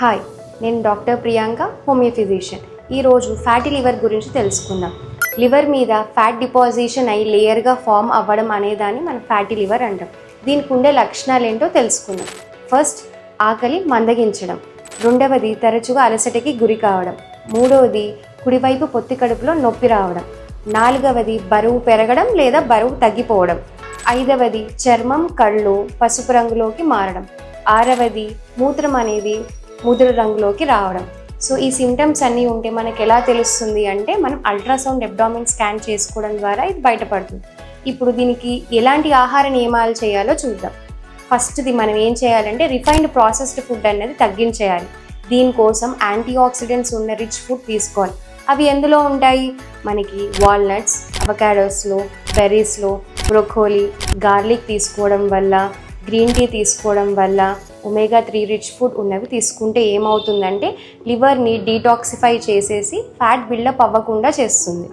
Hi నేను doctor Priyanka homeo physician ఈరోజు fatty liver గురించి తెలుసుకుందాం. లివర్ మీద ఫ్యాట్ డిపాజిషన్ అయి లేయర్గా ఫామ్ అవ్వడం అనేదాన్ని మనం ఫ్యాటీ లివర్ అంటాం. దీనికి ఉండే లక్షణాలు ఏంటో తెలుసుకుందాం. ఫస్ట్ ఆకలి మందగించడం. రెండవది తరచుగా అలసటకి గురి కావడం. మూడవది కుడివైపు పొత్తి కడుపులో నొప్పి రావడం. నాలుగవది బరువు పెరగడం లేదా బరువు తగ్గిపోవడం. ఐదవది చర్మం కళ్ళు పసుపు రంగులోకి మారడం. ఆరవది మూత్రం అనేది ముదురు రంగులోకి రావడం. సో ఈ సిమ్టమ్స్ అన్నీ ఉంటే మనకి ఎలా తెలుస్తుంది అంటే మనం అల్ట్రాసౌండ్ అబ్డామిన్ స్కాన్ చేసుకోవడం ద్వారా ఇది బయటపడుతుంది. ఇప్పుడు దీనికి ఎలాంటి ఆహార నియమాలు చేయాలో చూద్దాం. ఫస్ట్ది మనం ఏం చేయాలంటే రిఫైన్డ్ ప్రాసెస్డ్ ఫుడ్ అనేది తగ్గించేయాలి. దీనికోసం యాంటీ ఆక్సిడెంట్స్ ఉన్న రిచ్ ఫుడ్ తీసుకోవాలి. అవి ఎందులో ఉంటాయి? మనకి వాల్నట్స్ అవకాడోస్లో బెర్రీస్లో బ్రొకోలీ గార్లిక్ తీసుకోవడం వల్ల గ్రీన్ టీ తీసుకోవడం వల్ల ఒమేగా త్రీ రిచ్ ఫుడ్ ఉన్నవి తీసుకుంటే ఏమవుతుందంటే లివర్ని డీటాక్సిఫై చేసేసి ఫ్యాట్ బిల్డప్ అవ్వకుండా చేస్తుంది.